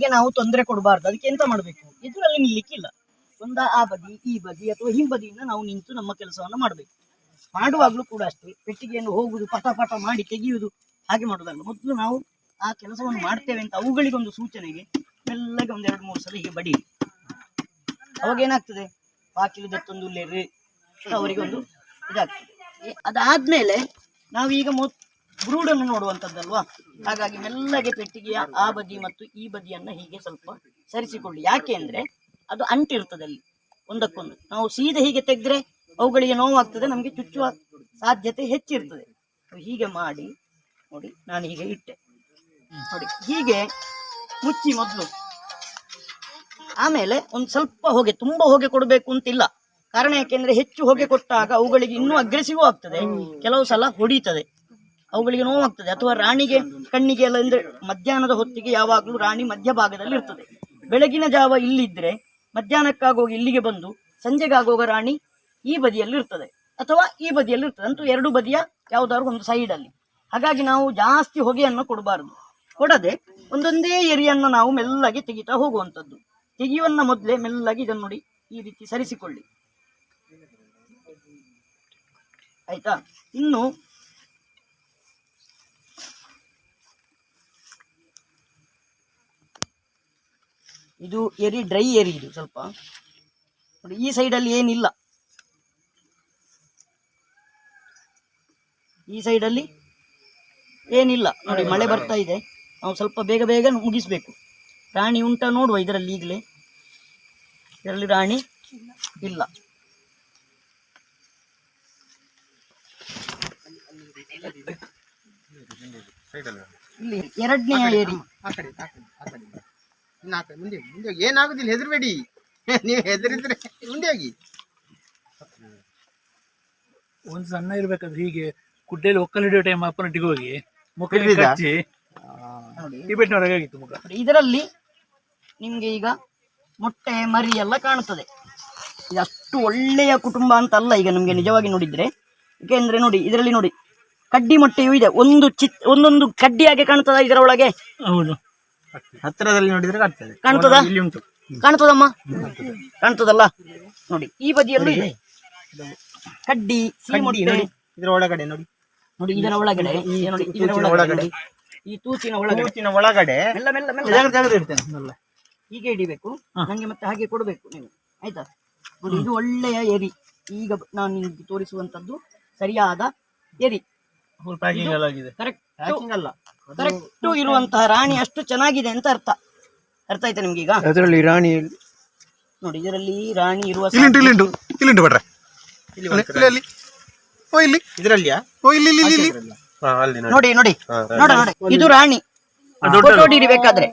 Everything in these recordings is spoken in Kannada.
ನಾವು ತೊಂದರೆ ಕೊಡಬಾರ್ದು. ಅದಕ್ಕೆ ಎಂತ ಮಾಡಬೇಕು? ಎದುರಲ್ಲಿ ನಿಲ್ಲಿಕ್ಕಿಲ್ಲ. ಒಂದ ಆ ಬದಿ, ಈ ಬದಿ ಅಥವಾ ಹಿಂಬದಿಯಿಂದ ನಾವು ನಿಂತು ನಮ್ಮ ಕೆಲಸವನ್ನು ಮಾಡಬೇಕು. ಮಾಡುವಾಗಲೂ ಕೂಡ ಅಷ್ಟೇ. ಪೆಟ್ಟಿಗೆಯನ್ನು ಹೋಗುದು ಪಟ ಪಟ ಮಾಡಿ ತೆಗೆಯುವುದು ಹಾಗೆ ಮಾಡುವುದಲ್ಲ. ಮೊದಲು ನಾವು ಆ ಕೆಲಸವನ್ನು ಮಾಡ್ತೇವೆ ಅಂತ ಅವುಗಳಿಗೊಂದು ಸೂಚನೆಗೆ ಮೆಲ್ಲಗೆ ಒಂದ್ ಎರಡು ಮೂರು ಸಲ ಹೀಗೆ ಬಡಿ. ಅವಾಗ ಏನಾಗ್ತದೆ? ಬಾಕಿಲು ದತ್ತೊಂದು ಅವರಿಗೆ ಒಂದು ಇದಾಗ್ತದೆ. ಅದಾದ್ಮೇಲೆ ನಾವೀಗ ಬ್ರೂಡನ್ನು ನೋಡುವಂತದ್ದಲ್ವಾ ಹಾಗಾಗಿ ಮೆಲ್ಲಗೆ ಪೆಟ್ಟಿಗೆಯ ಆ ಬದಿ ಮತ್ತು ಈ ಬದಿಯನ್ನ ಹೀಗೆ ಸ್ವಲ್ಪ ಸರಿಸಿಕೊಳ್ಳಿ. ಯಾಕೆ ಅಂದ್ರೆ ಅದು ಅಂಟಿರ್ತದೆ ಅಲ್ಲಿ ಒಂದಕ್ಕೊಂದು. ನಾವು ಸೀದಾ ಹೀಗೆ ತೆಗೆದ್ರೆ ಅವುಗಳಿಗೆ ನೋವಾಗ್ತದೆ, ನಮಗೆ ಚುಚ್ಚುವ ಸಾಧ್ಯತೆ ಹೆಚ್ಚಿರ್ತದೆ. ಹೀಗೆ ಮಾಡಿ, ನೋಡಿ, ನಾನು ಹೀಗೆ ಇಟ್ಟೆ. ನೋಡಿ, ಹೀಗೆ ಮುಚ್ಚಿ ಮೊದಲು. ಆಮೇಲೆ ಒಂದು ಸ್ವಲ್ಪ ಹೊಗೆ, ತುಂಬಾ ಹೊಗೆ ಕೊಡಬೇಕು ಅಂತಿಲ್ಲ. ಕಾರಣ ಯಾಕೆಂದ್ರೆ ಹೆಚ್ಚು ಹೊಗೆ ಕೊಟ್ಟಾಗ ಅವುಗಳಿಗೆ ಇನ್ನೂ ಅಗ್ರೆಸಿವ್ ಆಗ್ತದೆ. ಕೆಲವು ಸಲ ಹೊಡೀತದೆ. ಅವುಗಳಿಗೆ ನೋವಾಗ್ತದೆ ಅಥವಾ ರಾಣಿಗೆ ಕಣ್ಣಿಗೆ ಎಲ್ಲ ಅಂದ್ರೆ ಮಧ್ಯಾಹ್ನದ ಹೊತ್ತಿಗೆ ಯಾವಾಗಲೂ ರಾಣಿ ಮಧ್ಯಭಾಗದಲ್ಲಿ ಇರ್ತದೆ. ಬೆಳಗಿನ ಜಾವ ಇಲ್ಲಿದ್ರೆ ಮಧ್ಯಾಹ್ನಕ್ಕಾಗೋಗಿ ಇಲ್ಲಿಗೆ ಬಂದು ಸಂಜೆಗಾಗೋಗ ರಾಣಿ ಈ ಬದಿಯಲ್ಲಿ ಇರ್ತದೆ. ಅಥವಾ ಈ ಬದಿಯಲ್ಲಿ ಇರ್ತದೆ. ಅಂತೂ ಎರಡು ಬದಿಯ ಯಾವ್ದಾದ್ರು ಒಂದು ಸೈಡ್ ಅಲ್ಲಿ. ಹಾಗಾಗಿ ನಾವು ಜಾಸ್ತಿ ಹೊಗೆಯನ್ನು ಕೊಡಬಾರದು. ಕೊಡದೆ ಒಂದೊಂದೇ ಎರಿಯನ್ನು ನಾವು ಮೆಲ್ಲಗೆ ತೆಗಿತಾ ಹೋಗುವಂಥದ್ದು. ತೆಗೆಯುವನ್ನ ಮೊದಲೇ ಮೆಲ್ಲಗೆ ಇದನ್ನು ನೋಡಿ ಈ ರೀತಿ ಸರಿಸಿಕೊಳ್ಳಿ. ಆಯ್ತಾ? ಇನ್ನು ಇದು ಎರಿ ಡ್ರೈ ಏರಿ ಇದು ಸ್ವಲ್ಪ. ನೋಡಿ ಈ ಸೈಡಲ್ಲಿ ಏನಿಲ್ಲ. ಈ ಸೈಡಲ್ಲಿ ಏನಿಲ್ಲ. ನೋಡಿ ಮಳೆ ಬರ್ತಾ ಇದೆ. ನಾವು ಸ್ವಲ್ಪ ಬೇಗ ಬೇಗ ಮುಗಿಸ್ಬೇಕು. ರಾಣಿ ಉಂಟಾ ನೋಡುವ ಇದರಲ್ಲಿ ಈಗಲೇ. ಇದರಲ್ಲಿ ರಾಣಿ ಇಲ್ಲ. ಇಲ್ಲಿ ಎರಡನೇ ಏರಿ. ಕಡೆ ಮುಂದೆ ಮುಂದೆ ಹೋಗಿ. ಏನಾಗುದಿಲ್ಲ ಹೆದರ್ಬೇಡಿ. ನೀವು ಹೆದರಿದ್ರೆ ಮುಂದೆ ಹೋಗಿ. ಒಂದು ಸಣ್ಣ ಇರ್ಬೇಕಾದ್ರೆ ಹೀಗೆ ಕುಡ್ಡೆಯಲ್ಲಿ ಒಕ್ಕಲ್ ಹಿಡಿಯೋ ಟೈಮ್ ಅಪ್ಪನೊಟ್ಟಿಗೆ ಹೋಗಿ ಮುಖ ಟಿಬೆಟ್ನವರೆಗೆ ಆಗಿತ್ತು ಮುಖ. ಇದರಲ್ಲಿ ನಿಮ್ಗೆ ಈಗ ಮೊಟ್ಟೆ ಮರಿ ಎಲ್ಲ ಕಾಣುತ್ತದೆ. ಇದು ಅಷ್ಟು ಒಳ್ಳೆಯ ಕುಟುಂಬ ಅಂತ ಅಲ್ಲ ಈಗ ನಿಮ್ಗೆ ನಿಜವಾಗಿ ನೋಡಿದ್ರೆ. ಯಾಕೆಂದ್ರೆ ನೋಡಿ ಇದರಲ್ಲಿ ನೋಡಿ ಕಡ್ಡಿ ಮೊಟ್ಟೆಯೂ ಇದೆ. ಒಂದು ಚಿತ್ ಒಂದೊಂದು ಕಡ್ಡಿಯಾಗೆ ಕಾಣುತ್ತದೆ ಇದರ ಒಳಗೆ? ಹೌದು. ಹತ್ತಿರದಲ್ಲಿ ನೋಡಿದ್ರೆ ಕಾಣ್ತದೆ. ಕಾಣ್ತದ? ಇಲ್ಲಿ ಉಂಟು. ಕಾಣ್ತದಮ್ಮ? ಕಾಣ್ತದಲ್ಲ? ನೋಡಿ. ಈ ಬದಿಯಲ್ಲಿ ಕಡ್ಡಿ ನೋಡಿ. ಇದರ ಒಳಗಡೆ ನೋಡಿ. ನೋಡಿ ಇದರ ಒಳಗಡೆ. ನೋಡಿ ಇದರ ಒಳಗಡೆ. ಈ ತೂಚಿನ ಒಳಗಡೆ. ತೂಚಿನ ಒಳಗಡೆ. ಮೆಲ್ಲ ಮೆಲ್ಲ ಮೆಲ್ಲ. ಇರ್ತೇನೆ. ಹೀಗೆ ಹಿಡಿಬೇಕು. ನಂಗೆ ಮತ್ತೆ ಹಾಗೆ ಕೊಡಬೇಕು ನೀವು. ಆಯ್ತಾ? ನೋಡಿ ಇದು ಒಳ್ಳೆಯ ಎರಿ. ಈಗ ನಾನು ನಿಮ್ಗೆ ತೋರಿಸುವಂತದ್ದು ಸರಿಯಾದ ಎರಿ. ಕರೆಕ್ಟ್ ಅಲ್ಲ. ಕರೆಕ್ಟ್ ಇರುವಂತಹ ರಾಣಿ ಅಷ್ಟು ಚೆನ್ನಾಗಿದೆ ಅಂತ ಅರ್ಥ. ಅರ್ಥ ಆಯ್ತಾ ನಿಮ್ಗೆ ಈಗ ಅದರಲ್ಲಿ ರಾಣಿ ನೋಡಿ ಇದರಲ್ಲಿ ರಾಣಿ ಇರುವ ಇಲ್ಲಿಂಟು ಇಲ್ಲಿಂಟು ಇಲ್ಲಿಂಟು ಬಿಟ್ರೆ ಇಲ್ಲಿ ಇಲ್ಲಿ ಅಲ್ಲಿ ಓ ಇಲ್ಲಿ. ಇದರಲ್ಲಿಯಾ? ಓ ಇಲ್ಲಿ ಇಲ್ಲಿ ಇಲ್ಲಿ ಇಲ್ಲಿ. ಅಲ್ಲಿ ನೋಡಿ. ನೋಡಿ ನೋಡ. ನೋಡಿ ಇದು ರಾಣಿ. ನೋಡಿ ಬೇಕಾದ್ರೆ.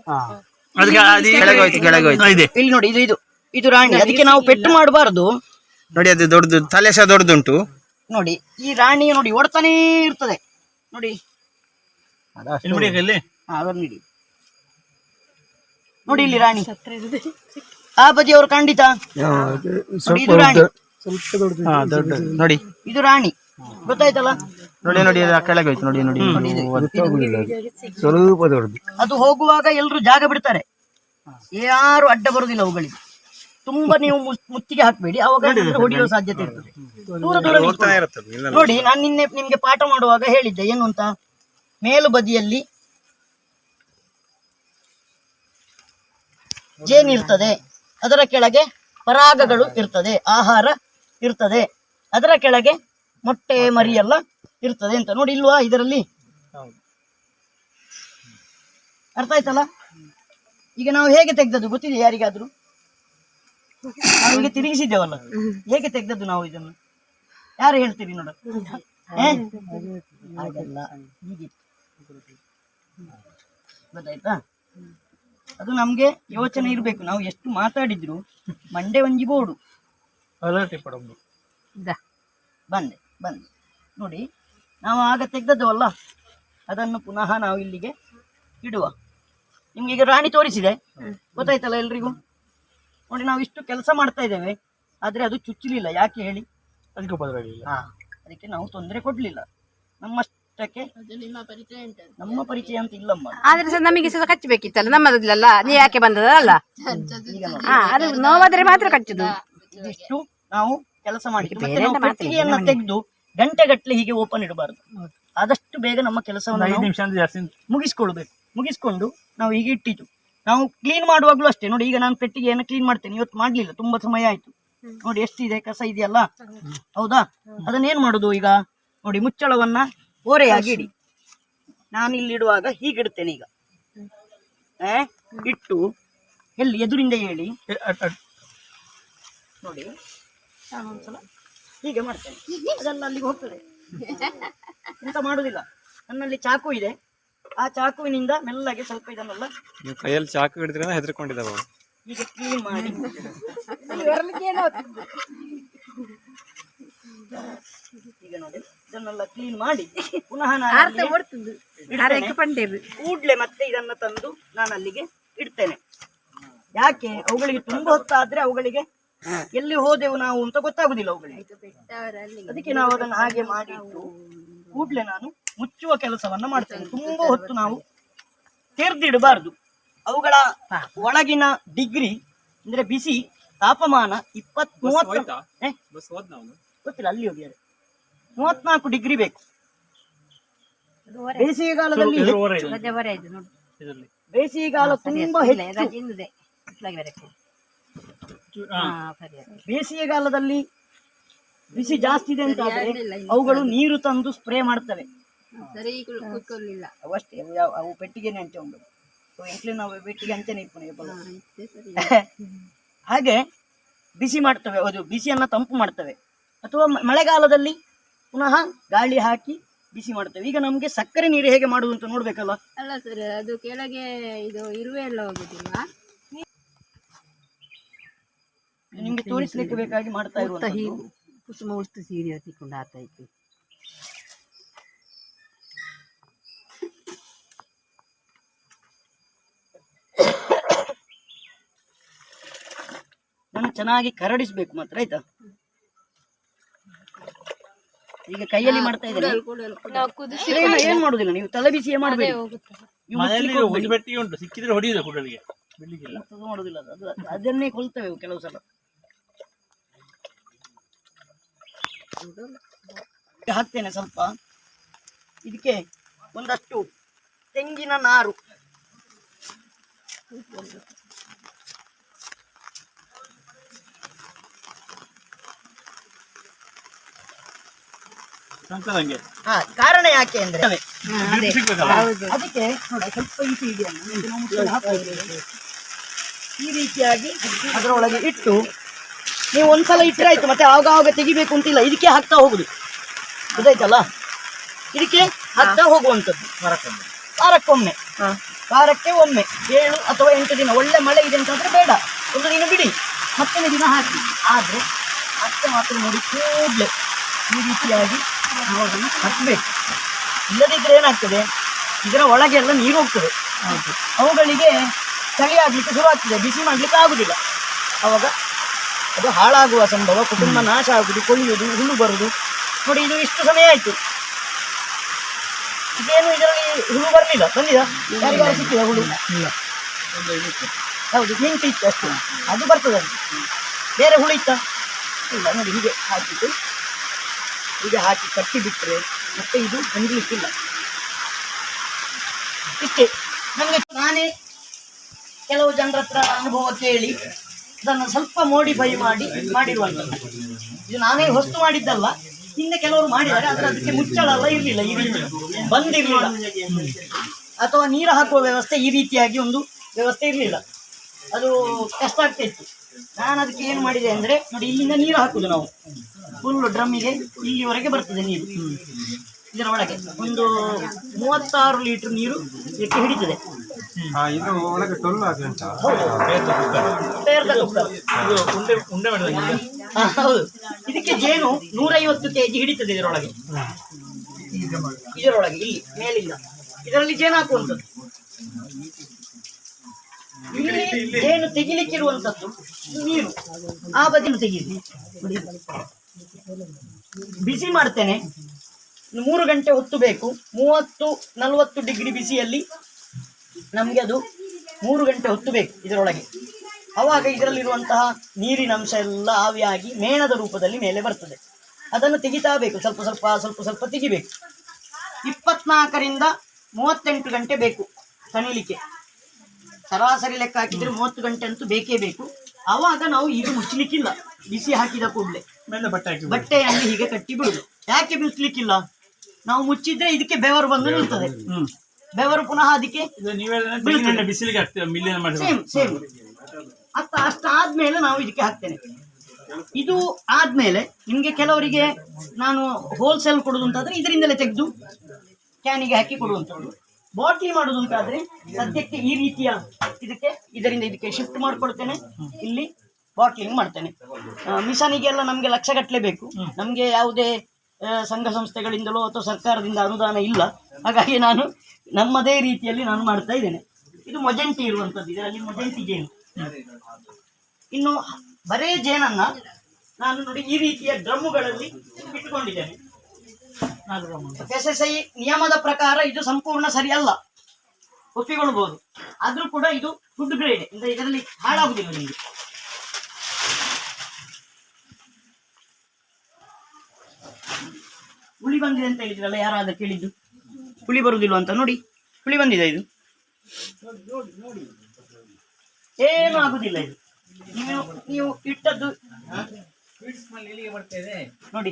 ಅದಕ್ಕೆ ಅದು ಕೆಳಗೆ ಹೋಯ್ತು ಕೆಳಗೆ ಹೋಯ್ತು. ಇದೆ. ಇಲ್ಲಿ ನೋಡಿ ಇದು ಇದು ಇದು ರಾಣಿ. ಅದಕ್ಕೆ ನಾವು ಪೆಟ್ಟು ಮಾಡಬಾರದು. ನೋಡಿ ಅದು ದೊಡ್ಡದು ತಲೆ ಸಹ ದೊಡ್ಡದುಂಟು. ನೋಡಿ ಈ ರಾಣಿ ನೋಡಿ ಓಡ್ತಾನೇ ಇರ್ತದೆ. ನೋಡಿ ಇಲ್ಲಿ ಬಿಡಿ ಇಲ್ಲಿ. ಇಡಿ. ನೋಡಿ ಇಲ್ಲಿ ರಾಣಿ. ಆ ಬದಿಯವರು ಖಂಡಿತ. ನೋಡಿ, ಇದು ರಾಣಿ. ಹಾ ದೊಡ್ಡ ನೋಡಿ. ಇದು ರಾಣಿ. ಗೊತ್ತಾಯ್ತಲ್ಲ? ನೋಡಿ ನೋಡಿ ಅದು ಆ ಕೆಳಗೆ ಹೋಯ್ತು ನೋಡಿ. ನೋಡಿ ನೋಡಿ ಇದು. ಸ್ವಲ್ಪ ದೊಡ್ಡದು. ಅದು ಹೋಗುವಾಗ ಎಲ್ರು ಜಾಗ ಬಿಡ್ತಾರೆ. ಯಾರು ಅಡ್ಡ ಬರುದಿಲ್ಲ ಅವುಗಳಿಗೆ. ತುಂಬಾ ನೀವು ಮುಸ್- ಮುತ್ತಿಗೆ ಹಾಕ್ಬೇಡಿ. ಅವಾಗ ಏನಾದ್ರೂ ಹೊಡೆಯುವ ಸಾಧ್ಯತೆ ಇರ್ತದೆ. ದೂರ ದೂರ ನಿಂತ್ಕೊಳ್ಳಿ. ನೋಡಿ ನಾನು ನಿನ್ನೆ ನಿಮ್ಗೆ ಪಾಠ ಮಾಡುವಾಗ ಹೇಳಿದ್ದೆ. ಏನು ಅಂತ? ಮೇಲು ಬದಿಯಲ್ಲಿ ಜೇನಿರ್ತದೆ ಅದರ ಕೆಳಗೆ ಪರಾಗಗಳು ಇರ್ತದೆ. ಆಹಾರ ಇರ್ತದೆ. ಅದರ ಕೆಳಗೆ ಮೊಟ್ಟೆ ಮರಿಯೆಲ್ಲ ಇರ್ತದೆ ಅಂತ ನೋಡಿ ಇಲ್ವಾ ಇದರಲ್ಲಿ? ಅರ್ಥ ಆಯ್ತಲ್ಲ? ಈಗ ನಾವು ಹೇಗೆ ತೆಗ್ದದ್ದು ಗೊತ್ತಿದೆ ಯಾರಿಗಾದ್ರೂ? ನಾವು ಈಗ ತಿರುಗಿಸಿದ್ದೇವಲ್ಲ. ಹೇಗೆ ತೆಗ್ದದ್ದು ನಾವು ಇದನ್ನು? ಯಾರು ಹೇಳ್ತೀರಿ ನೋಡ? ಹಾಗಲ್ಲ. ಗೊತ್ತಾಯ್ತಾ? ಅದು ನಮ್ಗೆ ಯೋಚನೆ ಇರ್ಬೇಕು. ನಾವು ಎಷ್ಟು ಮಾತಾಡಿದ್ರು ಮಂಡೆ ಒಂಜಿ ಬೋಡು ಬಂದೆ ಬಂದೆ. ನೋಡಿ ನಾವು ಆಗ ತೆಗ್ದದ್ದವಲ್ಲ ಅದನ್ನು ಪುನಃ ನಾವು ಇಲ್ಲಿಗೆ ಇಡುವ. ನಿಮ್ಗೆ ಈಗ ರಾಣಿ ತೋರಿಸಿದೆ. ಗೊತ್ತಾಯ್ತಲ್ಲ ಎಲ್ರಿಗೂ? ನೋಡಿ ನಾವು ಇಷ್ಟು ಕೆಲಸ ಮಾಡ್ತಾ ಇದ್ದೇವೆ ಆದ್ರೆ ಅದು ಚುಚ್ಚಲಿಲ್ಲ. ಯಾಕೆ ಹೇಳಿ? ಅದಕ್ಕೆ ಅದಕ್ಕೆ ನಾವು ತೊಂದರೆ ಕೊಡ್ಲಿಲ್ಲ. ನಮ್ಮಷ್ಟು ಎಷ್ಟಕ್ಕೆ ನಿಮ್ಮ ಪರಿಚಯ ಅಂತ. ಇಲ್ಲಮ್ಮ. ಆದ್ರೆ ಸರ್ ನಮಗೆ ಸಹ ಕಚ್ಚಬೇಕಿತ್ತಲ್ಲ ನಮ್ಮದಿಲ್ಲ ನೀ ಯಾಕೆ ಬಂದದಲ್ಲ ಅದು ನೋವಾದ್ರೆ ಮಾತ್ರ ಕಚ್ಚುದು. ಇದಿಷ್ಟು ನಾವು ಕೆಲಸ ಮಾಡಿದ್ದು ಮತ್ತೆ ಗಂಟೆ ನಾವು ಪೆಟ್ಟಿಗೆಯನ್ನ ತೆಗೆದು ಗಂಟೆಗಟ್ಟಲೆ ಹೀಗೆ ಓಪನ್ ಇಡಬಾರದು. ಆದಷ್ಟು ಬೇಗ ನಮ್ಮ ಒಂದು ಕೆಲಸವನ್ನು ಐದು ನಾವು ನಿಮಿಷ ಅಂದ್ರೆ ಜಾಸ್ತಿ ಮುಗಿಸ್ಕೊಳ್ಬೇಕು. ಮುಗಿಸ್ಕೊಂಡು ನಾವು ಹೀಗೆ ಇಟ್ಟಿದ್ದು. ನಾವು ಕ್ಲೀನ್ ಮಾಡುವಾಗ್ಲೂ ಅಷ್ಟೇ. ನೋಡಿ ಈಗ ನಾನು ಪೆಟ್ಟಿಗೆಯನ್ನು ಕ್ಲೀನ್ ಮಾಡ್ತೇನೆ. ಇವತ್ತು ಮಾಡ್ಲಿಲ್ಲ. ತುಂಬಾ ಸಮಯ ಆಯ್ತು. ನೋಡಿ ಎಷ್ಟಿದೆ? ಕಸ ಇದೆಯಲ್ಲ? ಹೌದಾ? ಅದನ್ನೇನ್ ಮಾಡುದು ಈಗ? ನೋಡಿ ಮುಚ್ಚಳವನ್ನ ಓರೆಯಾಗಿ ಇಡಿ ನಾನು ಇಲ್ಲಿಡುವಾಗ ಹೀಗಿಡ್ತೇನೆ ಈಗ. ಇಟ್ಟು ಎಲ್ಲಿ ಎದುರಿಂದ ಹೇಳಿ? ನೋಡಿ ನಾನು ಒಂದ್ಸಲ ಹೀಗೆ ಮಾಡ್ತೇನೆ. ಅದೆಲ್ಲ ಅಲ್ಲಿಗೆ ಹೋಗ್ತದೆ. ಎಂತ ಮಾಡುದಿಲ್ಲ. ನನ್ನಲ್ಲಿ ಚಾಕು ಇದೆ. ಆ ಚಾಕುವಿನಿಂದ ಮೆಲ್ಲಗೆ ಸ್ವಲ್ಪ ಇದನ್ನೆಲ್ಲ ನೀವು ಕೈಯಲ್ಲಿ ಚಾಕು ಹಿಡಿದ್ರೆ ಹೆದರ್ಕೊಂಡಿದ್ದಾವ ಈಗ ಕ್ಲೀನ್ ಮಾಡಿ. ಈಗ ನೋಡಿ. ಇದನ್ನೆಲ್ಲ ಕ್ಲೀನ್ ಮಾಡಿ ಪುನಃ ನಾನು ಕೂಡ್ಲೆ ಮತ್ತೆ ಇದನ್ನ ತಂದು ನಾನು ಅಲ್ಲಿಗೆ ಇಡ್ತೇನೆ. ಯಾಕೆ? ಅವುಗಳಿಗೆ ತುಂಬಾ ಹೊತ್ತಾದ್ರೆ ಅವುಗಳಿಗೆ ಎಲ್ಲಿ ಹೋದೆವು ನಾವು ಅಂತ ಗೊತ್ತಾಗುದಿಲ್ಲ ಅವುಗಳಿಗೆ. ಅದಕ್ಕೆ ನಾವು ಅದನ್ನ ಹಾಗೆ ಮಾಡಿ ಕೂಡ್ಲೆ ನಾನು ಮುಚ್ಚುವ ಕೆಲಸವನ್ನ ಮಾಡ್ತೇನೆ. ತುಂಬಾ ಹೊತ್ತು ನಾವು ತೆರೆದಿಡಬಾರ್ದು. ಅವುಗಳ ಒಳಗಿನ ಡಿಗ್ರಿ ಅಂದ್ರೆ ಬಿಸಿ ತಾಪಮಾನ ಇಪ್ಪತ್ ಮೂವತ್ತು? ಗೊತ್ತಿಲ್ಲ ಅಲ್ಲಿ ಹೋಗ್ಯಾರೆ ಮೂವತ್ನಾಲ್ಕು ಡಿಗ್ರಿ ಬೇಕು. ಬೇಸಿಗೆಗಾಲದಲ್ಲಿ ಬೇಸಿಗೆಗಾಲ ತುಂಬಾ ಹೆಚ್ಚು. ಬೇಸಿಗೆಗಾಲದಲ್ಲಿ ಬಿಸಿ ಜಾಸ್ತಿ ಇದೆ ಅಂತ ಆದ್ರೆ ಅವುಗಳು ನೀರು ತಂದು ಸ್ಪ್ರೇ ಮಾಡ್ತವೆ. ಅವಷ್ಟೇ ಅವು ಪೆಟ್ಟಿಗೆನೆ ಅಂಚೆ ಉಂಟು. ಅವು ಎಂಕ್ಲೆ ನಾವು ಪೆಟ್ಟಿಗೆ ಅಂಚೆನೆ ಹಾಗೆ ಬಿಸಿ ಮಾಡ್ತವೆ ಅದು ಬಿಸಿಯನ್ನ ತಂಪು ಮಾಡ್ತವೆ. ಅಥವಾ ಮಳೆಗಾಲದಲ್ಲಿ ಪುನಃ ಗಾಳಿ ಹಾಕಿ ಬಿಸಿ ಮಾಡ್ತೇವೆ ಈಗ ನಮಗೆ ಸಕ್ಕರೆ ನೀರು ಹೇಗೆ ಮಾಡುದು ಅಂತ ನೋಡ್ಬೇಕಲ್ಲ ಅಲ್ಲ ಸರ್ ಅದು ಕೆಳಗೆ ಇದು ಇರುವೆ ಎಲ್ಲ ಹೋಗುದಿಲ್ಲ ನಿಮ್ಗೆ ತೋರಿಸ್ಲಿಕ್ಕೆ ಬೇಕಾಗಿ ಮಾಡ್ತಾ ಇರುವಂತ ಕುಸುಮ ಉಸ್ತು ಸೀರೆ ಹತ್ತಿಕೊಂಡು ಆಗ್ತಾ ಇತ್ತು ನಾನು ಚೆನ್ನಾಗಿ ಕರಡಿಸ್ಬೇಕು ಮಾತ್ರ ಆಯ್ತಾ? ಈಗ ಕೈಯಲ್ಲಿ ಮಾಡ್ತಾ ಇದ್ದಾರೆ? ಏನ್ ಏನ್ ಮಾಡುದಿಲ್ಲ ನೀವು ತಲೆ ಬಿಸಿ ನೀವು ಮನೆಯಲ್ಲಿ ಮುಚ್ಲಿಕ್ಕೆ ಹೋಗ್ಬೇಡಿ. ಒಂದು ಪೆಟ್ಟಿಗೆ ಉಂಟು ಸಿಕ್ಕಿದ್ರೆ ಹೊಡೆಯುದು ಕುಡಲಿಗೆ ಬಿಡ್ಲಿಕ್ಕಿಲ್ಲ. ಅದು ಮಾಡುದಿಲ್ಲ ಅದು ಅದು ಅದನ್ನೇ ಕೊಲ್ತವೆ ಕೆಲವು ಸಲ. ಹಾಕ್ತೇನೆ ಸ್ವಲ್ಪ. ಇದಕ್ಕೆ ಒಂದಷ್ಟು ತೆಂಗಿನ ನಾರು. ಕಾರಣ ಯಾಕೆ ಅಂದ್ರೆ ಅದಕ್ಕೆ ಸ್ವಲ್ಪ ಈ ಈ ರೀತಿಯಾಗಿ ಅದರೊಳಗೆ ಇಟ್ಟು ನೀವು ಒಂದ್ಸಲ ಇಟ್ಟರೆ ಆಯ್ತು ಮತ್ತೆ ಆವಾಗ ಆವಾಗ ತೆಗಿಬೇಕು ಅಂತಿಲ್ಲ. ಇದಕ್ಕೆ ಹಾಕ್ತಾ ಹೋಗುದು. ಗೊತ್ತಾಯ್ತಲ್ಲ? ಇದಕ್ಕೆ ಹಾಕ್ತಾ ಹೋಗುವಂಥದ್ದು. ವಾರಕ್ಕೊಮ್ಮೆ. ವಾರಕ್ಕೆ ಒಮ್ಮೆ. ಏಳು ಅಥವಾ ಎಂಟು ದಿನ. ಒಳ್ಳೆ ಮಳೆ ಇದೆ ಅಂತಂದ್ರೆ ಬೇಡ. ಒಂದು ದಿನ ಬಿಡಿ. ಮತ್ತೊಂದು ದಿನ ಹಾಕಿ. ಆದ್ರೆ ಮತ್ತೆ ಮಾತ್ರ ನೋಡಿ ಕೂಡ್ಲೆ. ಈ ರೀತಿಯಾಗಿ ನಾವು ಅದನ್ನು ಹಾಕಬೇಕು ಇಲ್ಲದಿದ್ದರೆ ಏನಾಗ್ತದೆ? ಇದರ ಒಳಗೆಲ್ಲ ನೀರು ಹೋಗ್ತದೆ. ಅವುಗಳಿಗೆ ಚಳಿ ಆಗಲಿಕ್ಕೆ ಶುರು ಆಗ್ತದೆ ಬಿಸಿ ಮಾಡಲಿಕ್ಕೆ ಆಗುದಿಲ್ಲ. ಅವಾಗ ಅದು ಹಾಳಾಗುವ ಸಂಭವ ಕುಟುಂಬ ನಾಶ ಆಗುದು ಕೊಯ್ಯುವುದು ಹುಳು ಬರುವುದು. ನೋಡಿ ಇದು ಇಷ್ಟು ಸಮಯ ಆಯಿತು. ಇದೇನು ಇದರಲ್ಲಿ ಹುಳು ಬರಲಿಲ್ಲ? ಬಂದಿದ? ಯಾರಿಗಾರು ಸಿಕ್ಕಿದ ಹುಳು ಹೌದು ನಿಂತಿತ್ತು ಅಷ್ಟೇ. ಅದು ಬರ್ತದೆ. ಬೇರೆ ಹುಳು ಇತ್ತ? ಇಲ್ಲ ನೋಡಿ ಹೀಗೆ ಹಾಕಿದ್ದು. ಹೀಗೆ ಹಾಕಿ ಕಟ್ಟಿ ಬಿಟ್ರೆ ಮತ್ತೆ ಇದು ಬಂದಿಲಿಕ್ಕಿಲ್ಲ ಇಷ್ಟೇ. ನನಗೆ ನಾನೇ ಕೆಲವು ಜನರ ಹತ್ರ ಅನುಭವ ಕೇಳಿ ಇದನ್ನು ಸ್ವಲ್ಪ ಮೋಡಿಫೈ ಮಾಡಿ ಮಾಡಿರುವಂಥದ್ದು. ಇದು ನಾನೇ ಹೊಸ್ತು ಮಾಡಿದ್ದಲ್ಲ ಹಿಂದೆ ಕೆಲವರು ಮಾಡಿದ್ದಾರೆ, ಆದರೆ ಅದಕ್ಕೆ ಮುಚ್ಚಳ ಎಲ್ಲ ಇರಲಿಲ್ಲ, ಈ ರೀತಿ ಬಂದಿರಲಿಲ್ಲ. ಅಥವಾ ನೀರು ಹಾಕುವ ವ್ಯವಸ್ಥೆ ಈ ರೀತಿಯಾಗಿ ಒಂದು ವ್ಯವಸ್ಥೆ ಇರಲಿಲ್ಲ. ಅದು ಕಷ್ಟ ಆಗ್ತಾ ಇತ್ತು. ನಾನು ಅದಕ್ಕೆ ಏನು ಮಾಡಿದೆ ಅಂದ್ರೆ ನೋಡಿ ಇಲ್ಲಿಂದ ನೀರು ಹಾಕುದು ನಾವು. ಫುಲ್ ಡ್ರಮ್ಮಿಗೆ ಇಲ್ಲಿವರೆಗೆ ಬರ್ತದೆ ನೀರು. ಇದರ ಒಳಗೆ ಒಂದು ಮೂವತ್ತಾರು ಲೀಟರ್ ನೀರು ಇದಕ್ಕೆ ಹಿಡಿತದೆ. ಇದು ಒಳಗೆ ಹೌದು. ಇದಕ್ಕೆ ಜೇನು ನೂರೈವತ್ತು ಕೆಜಿ ಹಿಡಿತದೆ ಇದರೊಳಗೆ. ಇದರೊಳಗೆ ಇಲ್ಲಿ ಮೇಲಿಲ್ಲ ಇದರಲ್ಲಿ ಜೇನು ಹಾಕುವಂಥದ್ದು. ಇಲ್ಲಿ ತೆಗಿಲಿಕ್ಕಿರುವಂತದ್ದು ನೀರು. ಆ ಬದಿನ ತೆಗೀರಿ. ಬಿಸಿ ಮಾಡ್ತೇನೆ. ಮೂರು ಗಂಟೆ ಹೊತ್ತು ಬೇಕು ಮೂವತ್ತು, ನಲವತ್ತು ಡಿಗ್ರಿ ಬಿಸಿಯಲ್ಲಿ ನಮಗೆ ಅದು ಮೂರು ಗಂಟೆ ಹೊತ್ತು ಬೇಕು ಇದರೊಳಗೆ. ಅವಾಗ ಇದರಲ್ಲಿರುವಂತಹ ನೀರಿನ ಅಂಶ ಎಲ್ಲ ಆವಿಯಾಗಿ ಮೇಣದ ರೂಪದಲ್ಲಿ ಮೇಲೆ ಬರ್ತದೆ. ಅದನ್ನು ತೆಗಿತಾ ಬೇಕು. ಸ್ವಲ್ಪ ಸ್ವಲ್ಪ ಸ್ವಲ್ಪ ಸ್ವಲ್ಪ ತೆಗಿಬೇಕು. ಇಪ್ಪತ್ನಾಲ್ಕರಿಂದ ಮೂವತ್ತೆಂಟು ಗಂಟೆ ಬೇಕು ತಣಿಲಿಕ್ಕೆ. ಸರಾಸರಿ ಲೆಕ್ಕ ಹಾಕಿದ್ರೆ ಮೂವತ್ತು ಗಂಟೆ ಅಂತೂ ಬೇಕೇ ಬೇಕು. ಅವಾಗ ನಾವು ಇದು ಮುಚ್ಚಲಿಕ್ಕಿಲ್ಲ. ಬಿಸಿ ಹಾಕಿದ ಕೂಡಲೇ. ಮೇಲೆ ಬಟ್ಟೆ ಹಾಕಿ ಬಟ್ಟೆಯನ್ನು ಹೀಗೆ ಕಟ್ಟಿ ಬಿಡುದು ಯಾಕೆ ಬಿಡಿಸ್ಲಿಕ್ಕಿಲ್ಲ ನಾವು ಮುಚ್ಚಿದ್ರೆ ಇದಕ್ಕೆ ಬೆವರು ಬಂದು ನಿಲ್ತದೆ. ಹ್ಮ್. ಬೆವರು ಪುನಃ ಅದಕ್ಕೆ ಇದು ನೀವೆಲ್ಲ ಬಿಸಿಲಿಗೆ ಹಾಕ್ತೇವೆ ಮಿಲ್ಲಿನ ಮಾಡಿ ಸೇಮ್ ಸೇಮ್ ಅತ್ತ ಅಷ್ಟಾದ್ಮೇಲೆ ನಾವು ಇದಕ್ಕೆ ಹಾಕ್ತೇನೆ. ಇದು ಆದ್ಮೇಲೆ ನಿಮ್ಗೆ ಕೆಲವರಿಗೆ ನಾನು ಹೋಲ್ಸೇಲ್ ಕೊಡುದು ಅಂತಾದ್ರೆ ಇದರಿಂದಲೇ ತೆಗೆದು ಕ್ಯಾನಿಗೆ ಹಾಕಿ ಕೊಡುವಂಥದ್ದು. ಬಾಟ್ಲಿ ಮಾಡುದು ಅಂತಾದ್ರೆ ಸದ್ಯಕ್ಕೆ ಈ ರೀತಿಯ ಇದಕ್ಕೆ ಇದರಿಂದ ಇದಕ್ಕೆ ಶಿಫ್ಟ್ ಮಾಡ್ಕೊಳ್ತೇನೆ. ಇಲ್ಲಿ ಬಾಟ್ಲಿಂಗ್ ಮಾಡ್ತೇನೆ. ಮಿಷನಿಗೆಲ್ಲ ನಮಗೆ ಲಕ್ಷ ಗಟ್ಟಲೆ ಬೇಕು ನಮಗೆ ಯಾವುದೇ ಸಂಘ ಸಂಸ್ಥೆಗಳಿಂದಲೋ ಅಥವಾ ಸರ್ಕಾರದಿಂದ ಅನುದಾನ ಇಲ್ಲ. ಹಾಗಾಗಿ ನಾನು ನಮ್ಮದೇ ರೀತಿಯಲ್ಲಿ ನಾನು ಮಾಡ್ತಾ ಇದ್ದೇನೆ. ಇದು ಮೊಜೆಂಟಿ ಇರುವಂಥದ್ದು ಇದರಲ್ಲಿ ಮೊಜೆಂಟಿ ಜೇನು. ಇನ್ನು ಬರೇ ಜೇನನ್ನ ನಾನು ನೋಡಿ ಈ ರೀತಿಯ ಡ್ರಮ್ಮುಗಳಲ್ಲಿ ಇಟ್ಟುಕೊಂಡಿದ್ದೇನೆ. ಎಸ್ ಎಸ್ ಐ ನಿಯಮದ ಪ್ರಕಾರ ಇದು ಸಂಪೂರ್ಣ ಸರಿಯಲ್ಲ. ಒಪ್ಪಿಕೊಳ್ಬಹುದು ಆದ್ರೂ ಕೂಡ ಇದು ಫುಡ್ ಗ್ರೇಡ್ ಅಂದ್ರೆ ಇದರಲ್ಲಿ ಹಾಳಾಗುದಿಲ್ಲ ನಿಮಗೆ. ಹುಳಿ ಬಂದಿದೆ ಅಂತ ಹೇಳಿದ್ರಲ್ಲ ಯಾರಾದ್ರೂ ಕೇಳಿದ್ದು? ಹುಳಿ ಬರುದಿಲ್ಲ ಅಂತ ನೋಡಿ. ಹುಳಿ ಬಂದಿದೆ ಇದು? ಏನು ಆಗುದಿಲ್ಲ ಇದು. ನೀವು ನೀವು ಇಟ್ಟದ್ದು? ನೋಡಿ.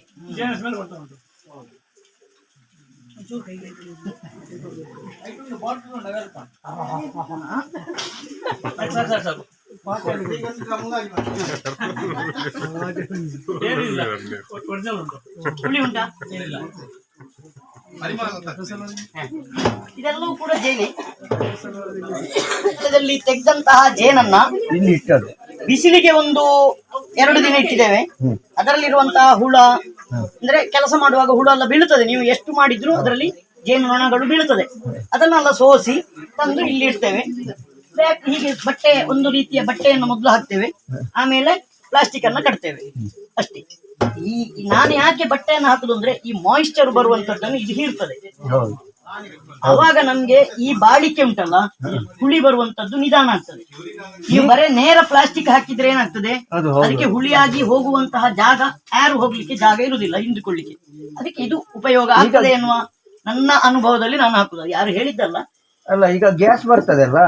ಇದೆಲ್ಲವೂ ಕೂಡ ಜೇನೆ. ತೆಗೆದಂತಹ ಜೇನನ್ನ ಬಿಸಿಲಿಗೆ ಒಂದು ಎರಡು ದಿನ ಇಟ್ಟಿದ್ದೇವೆ. ಅದರಲ್ಲಿರುವಂತಹ ಹುಳ ಅಂದ್ರೆ ಕೆಲಸ ಮಾಡುವಾಗ ಹುಳು ಎಲ್ಲ ಬೀಳುತ್ತದೆ. ನೀವು ಎಷ್ಟು ಮಾಡಿದ್ರು ಅದರಲ್ಲಿ ಜೇನು ನೊಣಗಳು ಬೀಳುತ್ತದೆ. ಅದನ್ನೆಲ್ಲ ಸೋಸಿ ತಂದು ಇಲ್ಲಿ ಇಡ್ತೇವೆ. ಹೀಗೆ ಬಟ್ಟೆ, ಒಂದು ರೀತಿಯ ಬಟ್ಟೆಯನ್ನು ಮೊದಲು ಹಾಕ್ತೇವೆ. ಆಮೇಲೆ ಪ್ಲಾಸ್ಟಿಕ್ ಅನ್ನ ಕಟ್ತೇವೆ. ಅಷ್ಟೇ. ಈ ಈ ನಾನು ಯಾಕೆ ಬಟ್ಟೆಯನ್ನು ಹಾಕುದು ಅಂದ್ರೆ ಈ ಮಾಯಿಶ್ಚರ್ ಬರುವಂತದ್ದನ್ನು ಇದು ಹೀರ್ತದೆ. ಅವಾಗ ನಮ್ಗೆ ಈ ಬಾಳಿಕೆ ಉಂಟಲ್ಲ ಹುಳಿ ಬರುವಂತದ್ದು ನಿಧಾನ ಆಗ್ತದೆ. ನೀವು ಬರೇ ನೇರ ಪ್ಲಾಸ್ಟಿಕ್ ಹಾಕಿದ್ರೆ ಏನಾಗ್ತದೆ? ಅದಕ್ಕೆ ಹುಳಿಯಾಗಿ ಹೋಗುವಂತಹ ಜಾಗ ಯಾರು ಹೋಗ್ಲಿಕ್ಕೆ ಜಾಗ ಇರುವುದಿಲ್ಲ ಹಿಂದುಕೊಳ್ಳಿಕ್ಕೆ. ಅದಕ್ಕೆ ಇದು ಉಪಯೋಗ ಆಗ್ತದೆ ಎನ್ನುವ ನನ್ನ ಅನುಭವದಲ್ಲಿ ನಾನು ಹಾಕುದು. ಯಾರು ಹೇಳಿದ್ದಲ್ಲ? ಅಲ್ಲ ಈಗ ಗ್ಯಾಸ್ ಬರ್ತದೆ ಅಲ್ಲ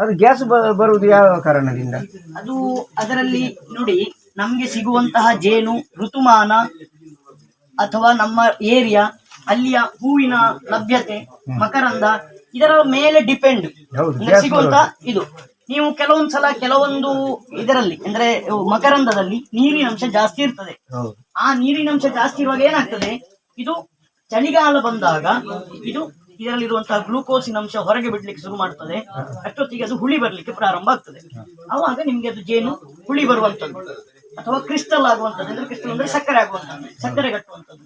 ಅದು ಗ್ಯಾಸ್ ಬರುವುದು ಯಾವ ಕಾರಣದಿಂದ? ಅದು ಅದರಲ್ಲಿ ನೋಡಿ ನಮ್ಗೆ ಸಿಗುವಂತಹ ಜೇನು ಋತುಮಾನ ಅಥವಾ ನಮ್ಮ ಏರಿಯಾ ಅಲ್ಲಿಯ ಹೂವಿನ ಲಭ್ಯತೆ ಮಕರಂದ ಇದರ ಮೇಲೆ ಡಿಪೆಂಡ್ ಸಿಗುವಂತ ಇದು. ನೀವು ಕೆಲವೊಂದ್ಸಲ ಕೆಲವೊಂದು ಇದರಲ್ಲಿ ಅಂದ್ರೆ ಮಕರಂದದಲ್ಲಿ ನೀರಿನಂಶ ಜಾಸ್ತಿ ಇರ್ತದೆ. ಆ ಆ ನೀರಿನಂಶ ಜಾಸ್ತಿ ಇರುವಾಗ ಏನಾಗ್ತದೆ? ಇದು ಚಳಿಗಾಲ ಬಂದಾಗ ಇದು ಇದರಲ್ಲಿರುವಂತಹ ಗ್ಲೂಕೋಸಿನ ಅಂಶ ಹೊರಗೆ ಬಿಡ್ಲಿಕ್ಕೆ ಶುರು ಮಾಡ್ತದೆ. ಅಷ್ಟೊತ್ತಿಗೆ ಅದು ಹುಳಿ ಬರ್ಲಿಕ್ಕೆ ಪ್ರಾರಂಭ ಆಗ್ತದೆ. ಆವಾಗ ನಿಮ್ಗೆ ಅದು ಜೇನು ಹುಳಿ ಬರುವಂತದ್ದು ಅಥವಾ ಕ್ರಿಸ್ಟಲ್ ಆಗುವಂತದ್ದು ಅಂದ್ರೆ ಕ್ರಿಸ್ಟಲ್ ಅಂದ್ರೆ ಸಕ್ಕರೆ ಆಗುವಂತದ್ದು ಸಕ್ಕರೆ ಕಟ್ಟುವಂತದ್ದು